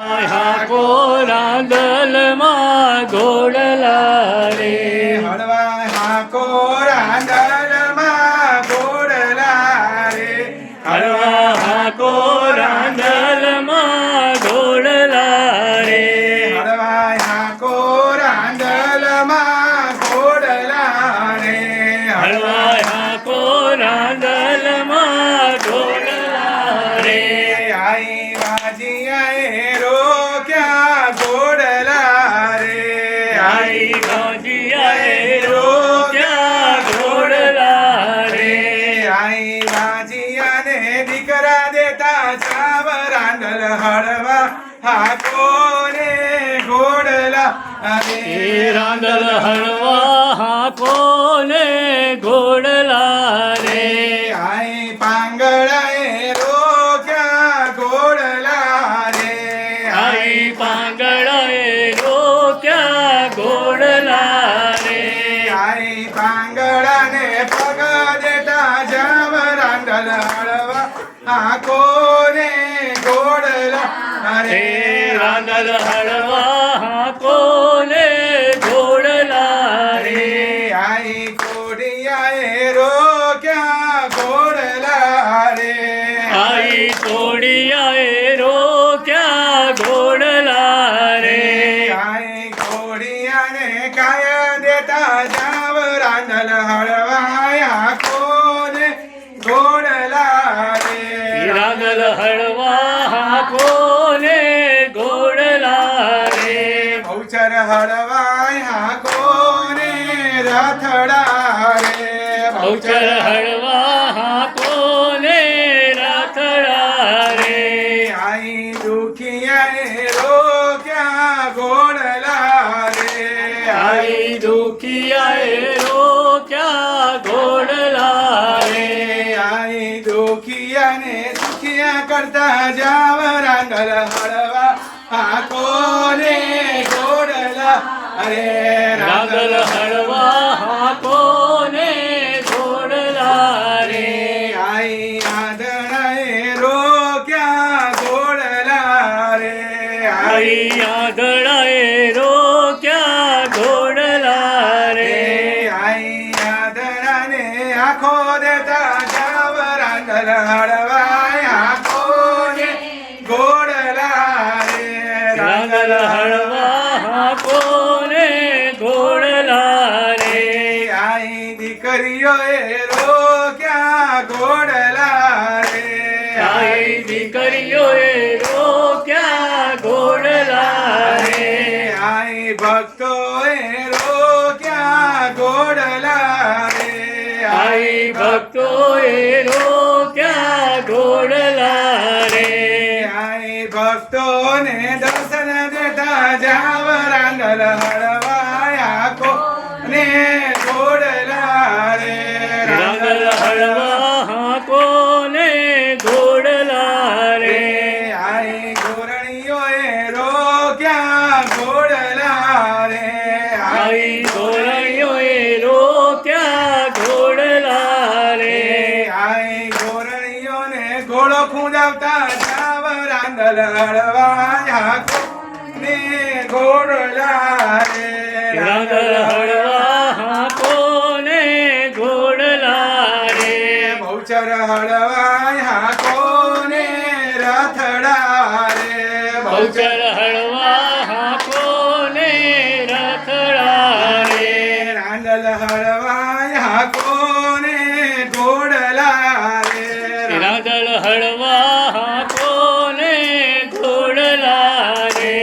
હાકો રાંદલમાં ઘોડલા રે હળવા હાકો રાંદલમાં ઘોડલા રે હળવા હાકો રાંદલમાં ઘોડલા રે હળવા હાકો રાંદલમાં ઘોડલા રે હળવા હાકો રાંદલમાં ઘોડલા રે આઈ વાજીયાએ રોક્યા એ રે રાંદલ હળવા હાકો ને ઘોડલા રે આઈ પાંગળાએ રોક્યા ઘોડલા રે આઈ પાંગળાએ રોક્યા ઘોડલા રે આઈ પાંગળાને પગ દેતા જાવ રાંદલ હળવા. આખો ને ઘોડલા રે રાંદલ હળવા હાકો ને ઘોડલા રે આઈ કોડિયાએ રોક્યા ઘોડલા રે આઈ કોડિયાએ રોક્યા ઘોડલા રે આઈ કોડિયાને કાયા દેતા જાવ રાંદલ હળવાયા કોને ઘોડલા રે રાંદલ હળવા હળવાયા કોને રથડા રે બહુચર હળવા હાકો ને રથડા રે આઈ દુખિયાએ રોક્યા ગોડલા રે આઈ દુખિયાએ રોક્યા ગોડલા રે આઈ દુખિયાને સુખિયા કરતા જાવ રાંગલ હળવા રે ઘોડલા અરે રાગલ હળવા હાથો ને ઘોડલા રે આઈ આદણાએ રોક્યા ઘોડલા રે આઈ આંધળાએ રોક્યા ઘોડલા રે આઈ આદરાને આખો દેતા જાવ રાગલ હળવાય આખો ને ઘોડલા રે રાગલ હળવા હાકો આઈ દીકરીઓએ રોક્યા ગોડલા રે. આઈ દીકરીઓએ રોક્યા ગોડલા રે. આઈ ભક્તોએ રોક્યા ગોડલા રે. આઈ ભક્તોએ રોક્યા ગોડલા રે. આઈ ભક્તોને દર્શન દેતા જાવ રાંગલ હળવાયા કો ને રે રાંદલ હળવા હાકો ને ઘોડલા રે આઈ ઘોરણીઓએ રોક્યા ઘોડલા રે આઈ ઘોરણીઓએ રોક્યા ઘોડલા રે આઈ ઘોરણીઓને ઘોડો ખૂંદાવતા જાવ રાંદલ હળવાયા કો ને ઘોડલા રે રાંદલ હળવા બહુચર હળવાયા કોને રથડા રે બહુચર હળવા હાકો ને રથડા રે રાંદલ હળવાયા કોને ઘોડલા રે રાંડલ હળવા હાકો ને ઘોડલા રે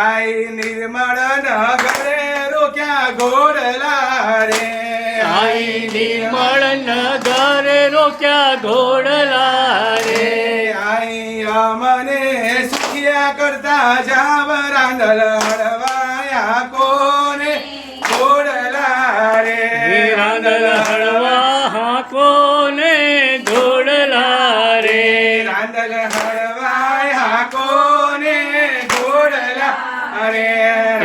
આઈ નિર્મળ નગરે રોક્યા ઘોડલા રે આઈ નિર્મળ નગર રોક્યા ઘોડલા રે. આઈ મને સુખિયા કરતા જાવ રાંદલ હળવાયા કોને? ઘોડલા રે. રાંદલ હળવા હાકો ને ઘોડલા રે. રાંદલ હળવાયા કોને? ઘોડલા અરે